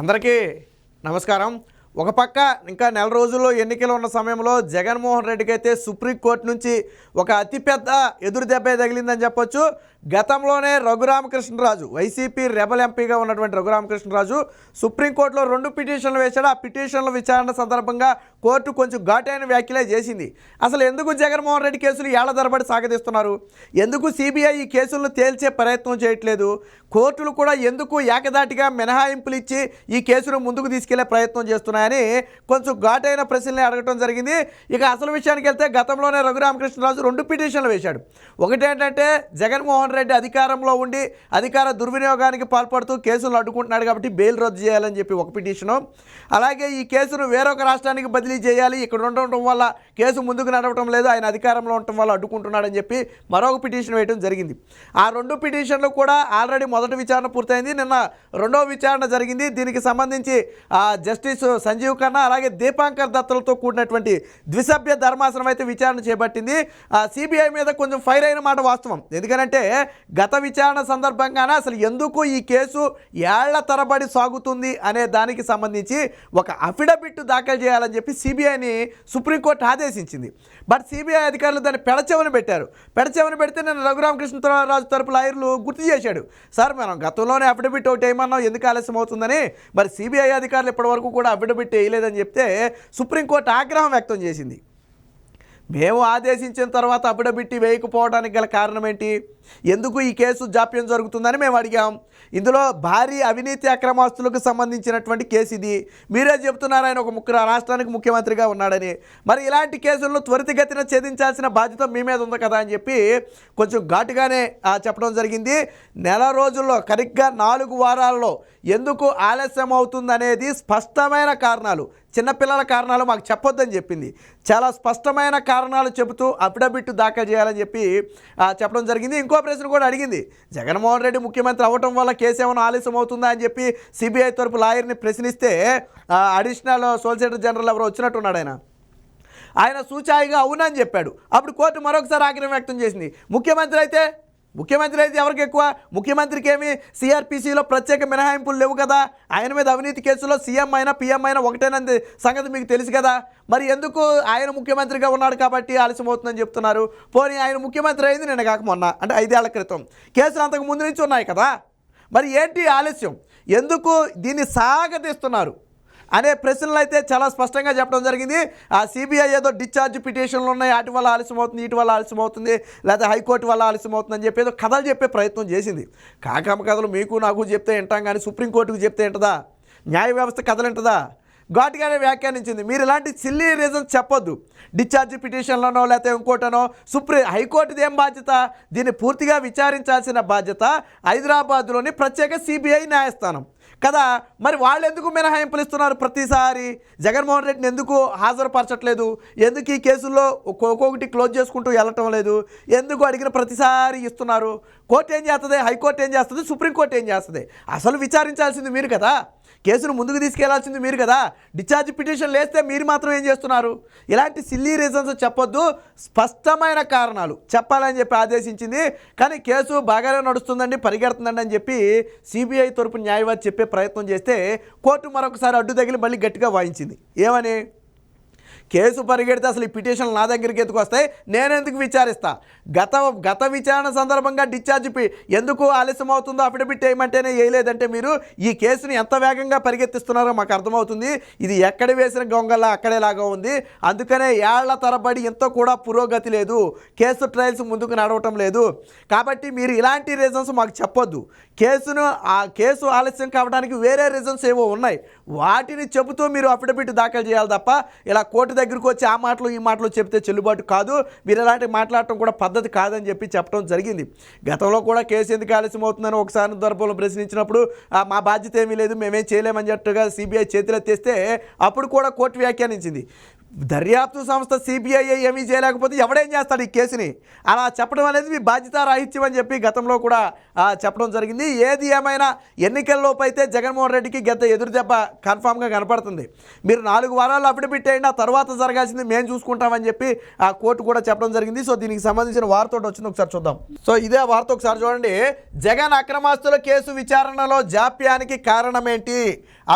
అందరికీ నమస్కారం. ఒక పక్క ఇంకా నెల రోజుల్లో ఎన్నికలు ఉన్న సమయంలో జగన్మోహన్ రెడ్డికి అయితే సుప్రీంకోర్టు నుంచి ఒక అతిపెద్ద ఎదురు దెబ్బే తగిలిందని చెప్పొచ్చు. గతంలోనే రఘురామకృష్ణరాజు వైసీపీ రెబల్ ఎంపీగా ఉన్నటువంటి రఘురామకృష్ణరాజు సుప్రీంకోర్టులో రెండు పిటిషన్లు వేశాడు. ఆ పిటిషన్ల విచారణ సందర్భంగా కోర్టు కొంచెం ఘాటైన వ్యాఖ్యలే చేసింది. అసలు ఎందుకు జగన్మోహన్ రెడ్డి కేసులు ఏళ్ళ తరబడి సాగదీస్తున్నారు? ఎందుకు సిబిఐ ఈ కేసులను తేల్చే ప్రయత్నం చేయట్లేదు? కోర్టులు కూడా ఎందుకు ఏకదాటిగా మినహాయింపులు ఇచ్చి ఈ కేసును ముందుకు తీసుకెళ్ళే ప్రయత్నం చేస్తున్నాయని కొంచెం ఘాటైన ప్రశ్నలే అడగటం జరిగింది. ఇక అసలు విషయానికి వెళ్తే గతంలోనే రఘురామకృష్ణరాజు రెండు పిటిషన్లు వేశాడు. ఒకటేంటంటే జగన్మోహన్ రెడ్డి అధికారంలో ఉండి అధికార దుర్వినియోగానికి పాల్పడుతూ కేసులు అడ్డుకుంటున్నాడు కాబట్టి బెయిల్ రద్దు చేయాలని చెప్పి ఒక పిటిషను. అలాగే ఈ కేసును వేరొక రాష్ట్రానికి బదిలీ చేయాలి. ఇక్కడ ఉండటం వల్ల కేసు ముందుకు నడవటం లేదు. ఆయన అధికారంలో ఉండటం వల్ల అడ్డుకుంటున్నాడని చెప్పి మరొక పిటిషన్ వేయడం జరిగింది. ఆ రెండు పిటిషన్లు కూడా ఆల్రెడీ మొదటి విచారణ పూర్తయింది. నిన్న రెండవ విచారణ జరిగింది. దీనికి సంబంధించి ఆ జస్టిస్ సంజీవ్ ఖన్నా అలాగే దీపాంకర్ దత్తలతో కూడినటువంటి ద్విసభ్య ధర్మాసనం అయితే విచారణ చేపట్టింది. ఆ సిబిఐ మీద కొంచెం ఫైర్ అయిన మాట వాస్తవం. ఎందుకంటే గత విచారణ సందర్భంగానే అసలు ఎందుకు ఈ కేసు ఏళ్ళ తరబడి సాగుతుంది అనే దానికి సంబంధించి ఒక అఫిడవిట్ దాఖలు చేయాలని చెప్పి సిబిఐని సుప్రీంకోర్టు ఆదేశించింది. బట్ సిబిఐ అధికారులు దాన్ని పెడచెవని పెట్టారు. పెడచెవని పెడితే నేను రఘురామకృష్ణరాజు తరపు లాయర్లు గుర్తు చేశాడు. సార్ మనం గతంలోనే అఫిడవిట్ ఒకటి ఏమన్నాం? ఎందుకు ఆలస్యం అవుతుందని? మరి సిబిఐ అధికారులు ఇప్పటివరకు కూడా అఫిడవిట్ వేయలేదని చెప్తే సుప్రీంకోర్టు ఆగ్రహం వ్యక్తం చేసింది. మేము ఆదేశించిన తర్వాత అఫిడవిట్ వేయకపోవడానికి గల కారణం ఏంటి? ఎందుకు ఈ కేసు జాప్యం జరుగుతుందని మేము అడిగాం. ఇందులో భారీ అవినీతి అక్రమాస్తులకు సంబంధించినటువంటి కేసు ఇది. మీరే చెబుతున్నారు ఆయన ఒక ముఖ్య రాష్ట్రానికి ముఖ్యమంత్రిగా ఉన్నాడని. మరి ఇలాంటి కేసులను త్వరితగతిన ఛేదించాల్సిన బాధ్యత మీ మీద ఉంది కదా అని చెప్పి కొంచెం ఘాటుగానే చెప్పడం జరిగింది. నెల రోజుల్లో కరెక్ట్గా నాలుగు వారాల్లో ఎందుకు ఆలస్యం అవుతుందనేది స్పష్టమైన కారణాలు చిన్నపిల్లల కారణాలు మాకు చెప్పొద్దని చెప్పింది. చాలా స్పష్టమైన కారణాలు చెబుతూ అఫిడవిట్ దాఖలు చేయాలని చెప్పి చెప్పడం జరిగింది. ఇంకో ప్రశ్న కూడా అడిగింది. జగన్మోహన్ రెడ్డి ముఖ్యమంత్రి అవ్వటం వల్ల కేసు ఏమైనా ఆలస్యం అవుతుందా అని చెప్పి సిబిఐ తరపు లాయర్ని ప్రశ్నిస్తే అడిషనల్ సోలిసిటర్ జనరల్ ఎవరో వచ్చినట్టున్నాడు ఆయన. ఆయన సూచాయిగా అవునని చెప్పాడు. అప్పుడు కోర్టు మరొకసారి ఆగ్రహం వ్యక్తం చేసింది. ముఖ్యమంత్రి అయితే ముఖ్యమంత్రి అయితే ఎవరికి ఎక్కువ? ముఖ్యమంత్రికి ఏమి సిఆర్పిసిలో ప్రత్యేక మినహాయింపులు లేవు కదా? ఆయన మీద అవినీతి కేసులో సీఎం అయినా పిఎం అయినా ఒకటేనంది సంగతి మీకు తెలుసు కదా? మరి ఎందుకు ఆయన ముఖ్యమంత్రిగా ఉన్నాడు కాబట్టి ఆలస్యం అవుతుందని చెప్తున్నారు? పోనీ ఆయన ముఖ్యమంత్రి అయింది నేను కాక మొన్న అంటే ఐదేళ్ళ క్రితం. కేసులు అంతకు ముందు నుంచి ఉన్నాయి కదా? మరి ఏంటి ఆలస్యం? ఎందుకు దీన్ని సాగతీస్తున్నారు? అనే ప్రశ్నలు అయితే చాలా స్పష్టంగా చెప్పడం జరిగింది. ఆ సిబిఐ ఏదో డిశ్చార్జ్ పిటిషన్లు ఉన్నాయి. వాటి వల్ల ఆలస్యం అవుతుంది వీటి వల్ల ఆలస్యం అవుతుంది లేదా హైకోర్టు వల్ల ఆలస్యం అవుతుంది అని చెప్పి ఏదో కథలు చెప్పే ప్రయత్నం చేసింది. కాకమ్మ కథలు మీకు నాకు చెప్తే వింటాం కానీ సుప్రీంకోర్టుకు చెప్తే వింటదా? న్యాయ వ్యవస్థ కథలు వింటదా? ఘాటుగానే వ్యాఖ్యానించింది. మీరు ఇలాంటి సిల్లీ రీజన్స్ చెప్పొద్దు. డిశ్చార్జ్ పిటిషన్లనో లేకపోతే ఇంకోటనో సుప్రీం హైకోర్టుది ఏం బాధ్యత? దీన్ని పూర్తిగా విచారించాల్సిన బాధ్యత హైదరాబాద్లోని ప్రత్యేక సిబిఐ న్యాయస్థానం. కదా? మరి వాళ్ళు ఎందుకు మినహాయింపులు ఇస్తున్నారు ప్రతిసారి? జగన్మోహన్ రెడ్డిని ఎందుకు హాజరుపరచట్లేదు? ఎందుకు ఈ కేసుల్లో ఒక్కొక్కటి క్లోజ్ చేసుకుంటూ వెళ్ళటం లేదు? ఎందుకు అడిగిన ప్రతిసారి ఇస్తున్నారు? కోర్టు ఏం చేస్తుంది? హైకోర్టు ఏం చేస్తుంది? సుప్రీంకోర్టు ఏం చేస్తుంది? అసలు విచారించాల్సింది మీరు కదా? కేసును ముందుకు తీసుకెళ్ళాల్సింది మీరు కదా. డిశ్చార్జ్ పిటిషన్ లేస్తే మీరు మాత్రం ఏం చేస్తున్నారు? ఇలాంటి సిల్లీ రీజన్స్ చెప్పొద్దు. స్పష్టమైన కారణాలు చెప్పాలని చెప్పి ఆదేశించింది. కానీ కేసు బాగానే నడుస్తుందండి పరిగెడుతుందండి అని చెప్పి సిబిఐ తరపు న్యాయవాది చెప్పే ప్రయత్నం చేస్తే కోర్టు మరొకసారి అడ్డు తగిలి మళ్ళీ గట్టిగా వాయించింది. ఏమని? కేసు పరిగెడితే అసలు ఈ పిటిషన్లు నా దగ్గరికి ఎందుకు వస్తాయి? నేను ఎందుకు విచారిస్తా? గత గత విచారణ సందర్భంగా డిశ్చార్జ్ పి ఎందుకు ఆలస్యం అవుతుందో అఫిడవిట్ వేయమంటేనే వేయలేదంటే మీరు ఈ కేసుని ఎంత వేగంగా పరిగెత్తిస్తున్నారో మాకు అర్థమవుతుంది. ఇది ఎక్కడ వేసిన గొంగల్లా అక్కడేలాగా ఉంది. అందుకనే ఏళ్ళ తరబడి ఎంతో కూడా పురోగతి లేదు. కేసు ట్రయల్స్ ముందుకు నడవటం లేదు. కాబట్టి మీరు ఇలాంటి రీజన్స్ మాకు చెప్పొద్దు. కేసును ఆ కేసు ఆలస్యం కావడానికి వేరే రీజన్స్ ఏవో ఉన్నాయి. వాటిని చెబుతూ మీరు అఫిడవిట్ దాఖలు చేయాలి తప్ప ఇలా కోర్టు దగ్గరికి వచ్చి ఆ మాటలు ఈ మాటలు చెప్తే చెల్లుబాటు కాదు. మీరు ఇలాంటి మాట్లాడటం కూడా పద్ధతి కాదని చెప్పి చెప్పడం జరిగింది. గతంలో కూడా కేసు ఎందుకు ఆలస్యం అవుతుందని ఒకసారి సందర్భంలో ప్రశ్నించినప్పుడు "ఆ, మా బాధ్యత ఏమీ లేదు మేమేం చేయలేమని చెప్పట్టుగా సిబిఐ తెస్తే అప్పుడు కూడా కోర్టు వ్యాఖ్యానించింది. దర్యాప్తు సంస్థ సిబిఐ ఏమీ చేయలేకపోతే ఎవడేం చేస్తాడు ఈ కేసుని? అలా చెప్పడం అనేది మీ బాధ్యత రాహిత్యం అని చెప్పి గతంలో కూడా చెప్పడం జరిగింది. ఏది ఏమైనా ఎన్నికల్లోపు అయితే జగన్మోహన్ రెడ్డికి గత ఎదురు దెబ్బ కన్ఫామ్గా కనపడుతుంది. మీరు నాలుగు వారాలు అఫిడవిట్ అయ్యండి ఆ తర్వాత జరగాల్సింది మేము చూసుకుంటామని చెప్పి ఆ కోర్టు కూడా చెప్పడం జరిగింది. సో దీనికి సంబంధించిన వార్త ఒకటి వచ్చింది ఒకసారి చూద్దాం. సో ఇదే వార్త ఒకసారి చూడండి. జగన్ అక్రమాస్తుల కేసు విచారణలో జాప్యానికి కారణం ఏంటి?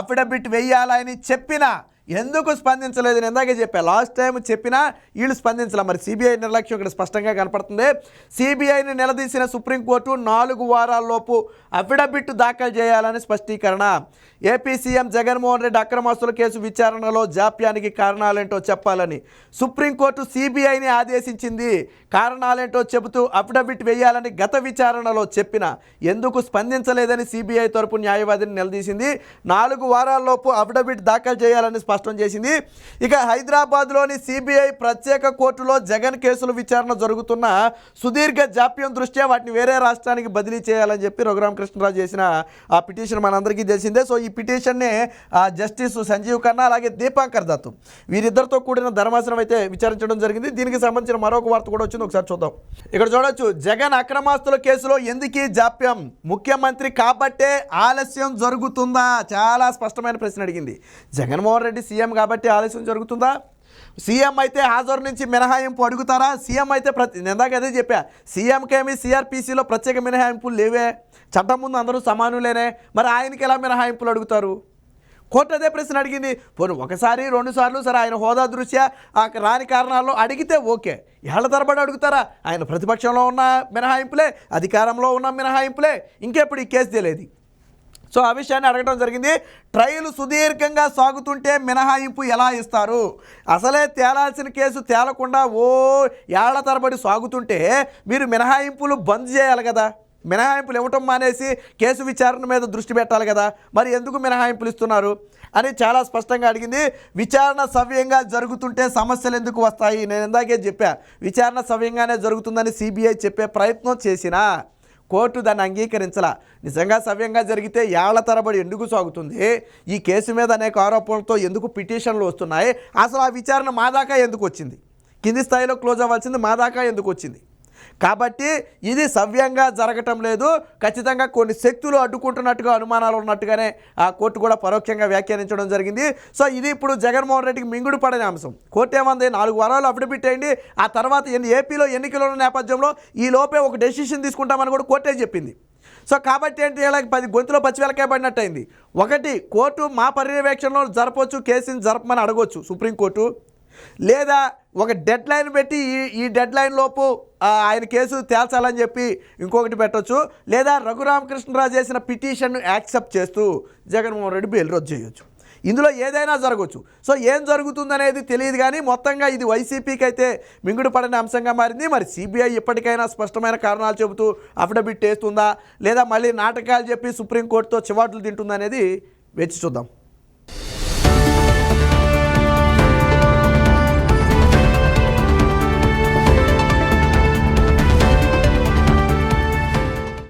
అఫిడవిట్ వెయ్యాలని చెప్పినా ఎందుకు స్పందించలేదు నేను ఇందాకే చెప్పా. లాస్ట్ టైం చెప్పినా వీళ్ళు స్పందించాల. మరి సిబిఐ నిర్లక్ష్యం ఇక్కడ స్పష్టంగా కనపడుతుంది. సిబిఐని నిలదీసిన సుప్రీంకోర్టు నాలుగు వారాల్లోపు అఫిడవిట్ దాఖలు చేయాలని స్పష్టీకరణ. ఏపీ సీఎం జగన్మోహన్ రెడ్డి అక్రమాస్తుల కేసు విచారణలో జాప్యానికి కారణాలేంటో చెప్పాలని. సుప్రీంకోర్టు సిబిఐని ఆదేశించింది. కారణాలేంటో చెబుతూ అఫిడవిట్ వేయాలని గత విచారణలో చెప్పిన. ఎందుకు స్పందించలేదని సిబిఐ తరపు న్యాయవాదిని నిలదీసింది. నాలుగు వారాల్లోపు అఫిడవిట్ దాఖలు చేయాలని స్పష్టం చేసింది. ఇక హైదరాబాద్లోని సిబిఐ ప్రత్యేక కోర్టులో జగన్ కేసుల విచారణ జరుగుతున్న సుదీర్ఘ జాప్యం దృష్ట్యా వాటిని వేరే రాష్ట్రానికి బదిలీ చేయాలని చెప్పి రఘురామకృష్ణరాజు చేసిన ఆ పిటిషన్ మనందరికీ తెలిసిందే. సో ఈ పిటిషన్నే ఆ, జస్టిస్ సంజీవ్ ఖన్నా అలాగే దీపాంకర్ దత్తు వీరిద్దరితో కూడిన ధర్మాసనం అయితే విచారించడం జరిగింది. దీనికి సంబంధించిన మరొక వార్త కూడా వచ్చింది. ఒకసారి చూద్దాం. ఇక్కడ చూడొచ్చు. జగన్ అక్రమాస్తుల కేసులో ఎందుకీ జాప్యం? ముఖ్యమంత్రి కాబట్టే ఆలస్యం జరుగుతుందా? చాలా స్పష్టమైన ప్రశ్న అడిగింది. జగన్మోహన్ రెడ్డి సీఎం కాబట్టి ఆలస్యం జరుగుతుందా? సీఎం అయితే హాజరు నుంచి మినహాయింపు అడుగుతారా? సీఎం అయితే ప్రతి నేను ఇందాక అదే చెప్పా. సీఎంకేమి సిఆర్పిసిలో ప్రత్యేక మినహాయింపులు లేవే. చట్టం ముందు అందరూ సమానులేనే. మరి ఆయనకి ఎలా మినహాయింపులు అడుగుతారు? కోర్టు అదే ప్రశ్న అడిగింది. పోను ఒకసారి రెండు సార్లు సరే ఆయన హోదా దృష్ట్యా ఆ రాని కారణాల్లో అడిగితే ఓకే. ఏళ్ళ తరబడి అడుగుతారా? ఆయన ప్రతిపక్షంలో ఉన్న మినహాయింపులే అధికారంలో ఉన్న మినహాయింపులే. ఇంకెప్పుడు ఈ కేసు తెలియదు సో ఆ విషయాన్ని అడగడం జరిగింది. ట్రయల్ సుదీర్ఘంగా సాగుతుంటే మినహాయింపు ఎలా ఇస్తారు? అసలే తేలాల్సిన కేసు తేలకుండా ఓ ఏళ్ళ తరబడి సాగుతుంటే మీరు మినహాయింపులు బంద్ చేయాలి కదా. మినహాయింపులు ఇవ్వటం మానేసి కేసు విచారణ మీద దృష్టి పెట్టాలి కదా. మరి ఎందుకు మినహాయింపులు ఇస్తున్నారు? అని చాలా స్పష్టంగా అడిగింది. విచారణ సవ్యంగా జరుగుతుంటే సమస్యలు ఎందుకు వస్తాయి? నేను ఇందాకే చెప్పా విచారణ సవ్యంగానే జరుగుతుందని సిబిఐ చెప్పే ప్రయత్నం చేసినా కోర్టు దాన్ని అంగీకరించలా. నిజంగా సవ్యంగా జరిగితే ఏళ్ళ తరబడి ఎందుకు సాగుతుంది? ఈ కేసు మీద అనేక ఆరోపణలతో ఎందుకు పిటిషన్లు వస్తున్నాయి? అసలు ఆ విచారణ మా దాకా ఎందుకు వచ్చింది? కింది స్థాయిలో క్లోజ్ అవ్వాల్సింది మా దాకా ఎందుకు వచ్చింది? కాబట్టి ఇది సవ్యంగా జరగటం లేదు. ఖచ్చితంగా కొన్ని శక్తులు అడ్డుకుంటున్నట్టుగా అనుమానాలు ఉన్నట్టుగానే ఆ కోర్టు కూడా పరోక్షంగా వ్యాఖ్యానించడం జరిగింది. సో ఇది ఇప్పుడు జగన్మోహన్ రెడ్డికి మింగుడు పడని అంశం. కోర్టు ఏమంది? నాలుగు వారాలు అఫిడవిట్ అయ్యింది ఆ తర్వాత ఎన్ని ఏపీలో ఎన్నికల ఉన్న నేపథ్యంలో ఈ లోపే ఒక డెసిషన్ తీసుకుంటామని కూడా కోర్టే చెప్పింది. సో కాబట్టి ఏంటి? వీళ్ళకి పది గొంతులో పచ్చివెలకాయ పడినట్టయింది. ఒకటి కోర్టు మా పర్యవేక్షణలో జరపవచ్చు కేసుని జరపమని అడగొచ్చు సుప్రీంకోర్టు. లేదా ఒక డెడ్ లైన్ పెట్టి ఈ ఈ డెడ్ లైన్ లోపు ఆయన కేసు తేల్చాలని చెప్పి ఇంకొకటి పెట్టొచ్చు. లేదా రఘురామకృష్ణరాజు చేసిన పిటిషన్ను యాక్సెప్ట్ చేస్తూ జగన్మోహన్ రెడ్డి బెయిల్ రద్దు చేయొచ్చు. ఇందులో ఏదైనా జరగవచ్చు సో ఏం జరుగుతుందనేది తెలియదు కానీ మొత్తంగా ఇది వైసీపీకి అయితే మింగుడు పడని అంశంగా మారింది. మరి సిబిఐ ఇప్పటికైనా స్పష్టమైన కారణాలు చెబుతూ అఫిడవిట్ వేస్తుందా? లేదా మళ్ళీ నాటకాలు చెప్పి సుప్రీంకోర్టుతో చివాట్లు తింటుందా అనేది వేచి చూద్దాం.